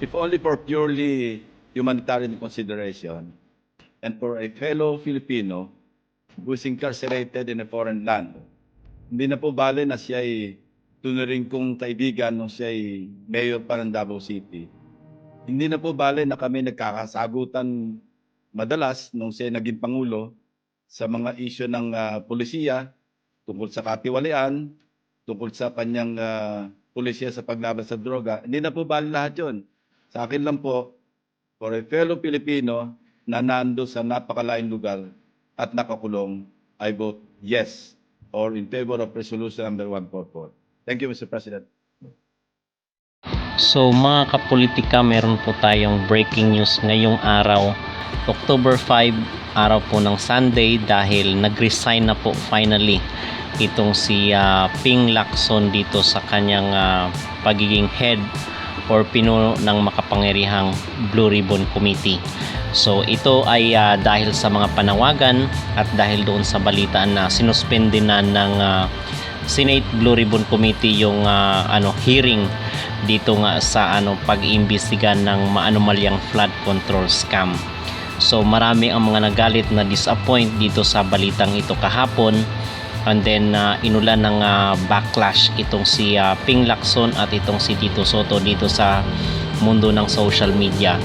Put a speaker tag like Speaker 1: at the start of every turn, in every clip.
Speaker 1: if only for purely humanitarian consideration and for a fellow Filipino who is incarcerated in a foreign land, hindi na po bale na siya ay tunuring kong kaibigan nung siya ay mayor pa ng Davao City. Hindi na po bale na kami nagkakasagutan madalas nung siya ay naging Pangulo sa mga isyo ng ah, polisiya tungkol sa katiwalian, tungkol sa kanyang ah, polisiya sa paglaban sa droga. Hindi na po bali lahat yun. Sa akin lang po, for a fellow Filipino na nando sa napakalaing lugar at nakakulong, I vote yes or in favor of resolution number 144. Thank you, Mr. President.
Speaker 2: So mga kapolitika, meron po tayong breaking news ngayong araw, October 5, araw po ng Sunday dahil nag-resign na po finally itong si ah, Ping Lacson dito sa kanyang ah, pagiging head or pinuno ng makapangyarihang Blue Ribbon Committee. So ito ay ah, dahil sa mga panawagan at dahil doon sa balitaan na sinuspende na ng ah, Senate Blue Ribbon Committee yung ah, ano hearing dito nga sa ano pag-iimbestiga ng maanomalyang flood control scam. So marami ang mga nagalit na disappoint dito sa balitang ito kahapon and then uh, inulan ng ah, backlash itong si ah, Ping Lacson at itong si Tito Soto dito sa mundo ng social media.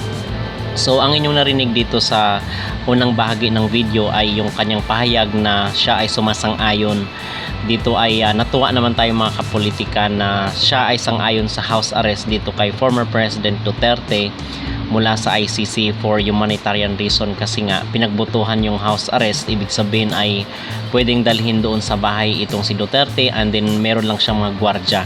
Speaker 2: So ang inyong narinig dito sa unang bahagi ng video ay yung kanyang pahayag na siya ay sumasang-ayon. Dito ay ah, natuwa naman tayo mga kapolitika na siya ay sang-ayon sa house arrest dito kay former President Duterte mula sa ICC for humanitarian reason kasi nga pinagbutuhan yung house arrest. Ibig sabihin ay pwedeng dalhin doon sa bahay itong si Duterte and then meron lang siyang mga gwardya.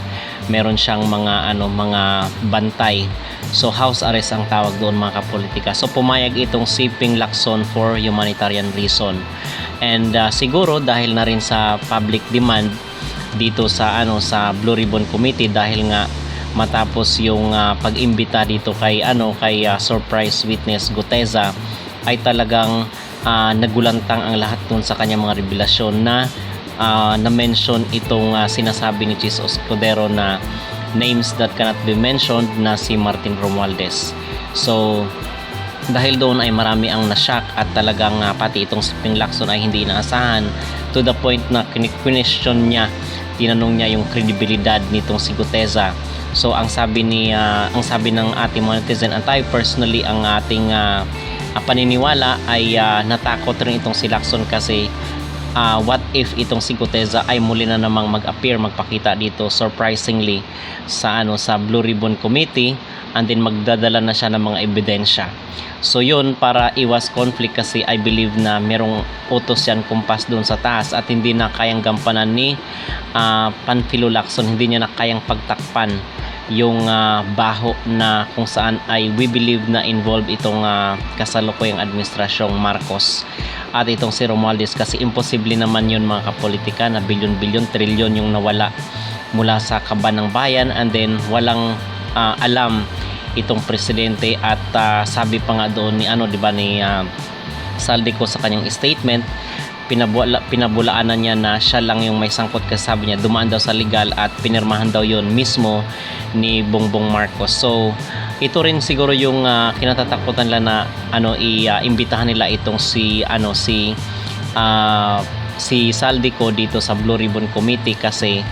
Speaker 2: Meron siyang mga ano mga bantay. So house arrest ang tawag doon mga kapolitika. So pumayag itong si Ping Lacson for humanitarian reason. And uh, siguro dahil na rin sa public demand dito sa ano sa Blue Ribbon Committee dahil nga matapos yung ah, pag-imbita dito kay ano kay ah, surprise witness Guteza ay talagang ah, nagulantang ang lahat dun sa kanyang mga revelasyon na ah, na-mention itong ah, sinasabi ni Chis Escudero na names that cannot be mentioned na si Martin Romualdez. So, dahil doon ay marami ang nashock at talagang ah, pati itong si Ping Lacson ay hindi inaasahan to the point na question niya tinanong niya yung kredibilidad nitong si Guteza so ang sabi ni ah, ang sabi ng ating mga netizen at tayo personally ang ating ah, paniniwala ay ah, natakot rin itong si Lacson kasi ah, what if itong si Guteza ay muli na namang mag-appear magpakita dito surprisingly sa ano sa Blue Ribbon Committee and then magdadala na siya ng mga ebidensya. So yun, para iwas conflict kasi I believe na merong utos yan kumpas doon sa taas at hindi na kayang gampanan ni ah, Panfilo Lacson, hindi niya na kayang pagtakpan yung ah, baho na kung saan ay we believe na involved itong uh, kasalukuyang administrasyong Marcos. At itong si Romualdez kasi imposible naman yun mga kapolitika na bilyon-bilyon, trilyon yung nawala mula sa kaban ng bayan. And then walang ah, alam itong presidente at ah, sabi pa nga doon ni ano 'di ba ni ah, Saldico sa kanyang statement pinabula, pinabulaanan niya na siya lang yung may sangkot kasi sabi niya dumaan daw sa legal at pinirmahan daw yon mismo ni Bongbong Marcos. So ito rin siguro yung ah, kinatatakutan nila na ano i-imbitahan nila itong si ano si ah, si Saldico dito sa Blue Ribbon Committee kasi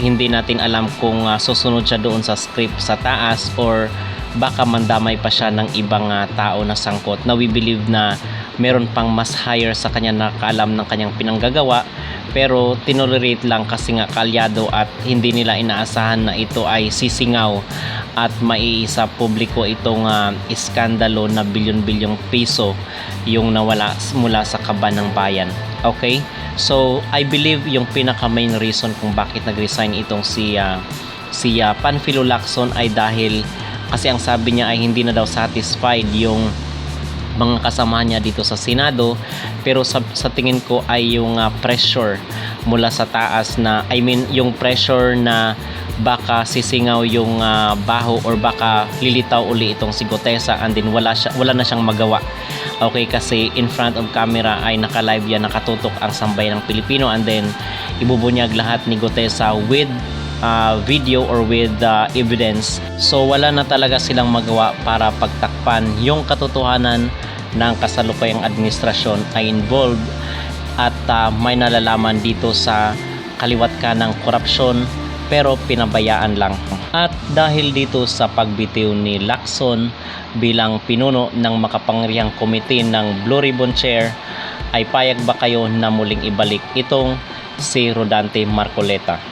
Speaker 2: hindi natin alam kung ah, susunod siya doon sa script sa taas or baka mandamay pa siya ng ibang ah, tao na sangkot. Na we believe na meron pang mas higher sa kanya na kaalam ng kanyang pinanggagawa pero tinolerate lang kasi nga kalyado at hindi nila inaasahan na ito ay sisingaw at maiisa publiko itong ah, iskandalo na bilyon-bilyong piso yung nawala mula sa kaban ng bayan. Okay? So, I believe yung pinaka main reason kung bakit nag-resign itong si ah, si ah, Panfilo Lacson ay dahil kasi ang sabi niya ay hindi na daw satisfied yung mga kasama niya dito sa Senado pero sa, sa tingin ko ay yung ah, pressure mula sa taas na I mean yung pressure na baka sisingaw yung ah, baho or baka lilitaw uli itong si Gotesa and then wala, siya, wala na siyang magawa okay kasi in front of camera ay naka-live yan nakatutok ang sambay ng Pilipino and then ibubunyag lahat ni Gotesa with uh, video or with uh, evidence. So wala na talaga silang magawa para pagtakpan yung katotohanan ng kasalukuyang administrasyon ay involved at uh, may nalalaman dito sa kaliwat ka ng korupsyon pero pinabayaan lang. At dahil dito sa pagbitiw ni Lacson bilang pinuno ng makapangyarihang komite ng Blue Ribbon Chair ay payag ba kayo na muling ibalik itong si Rodante Marcoleta?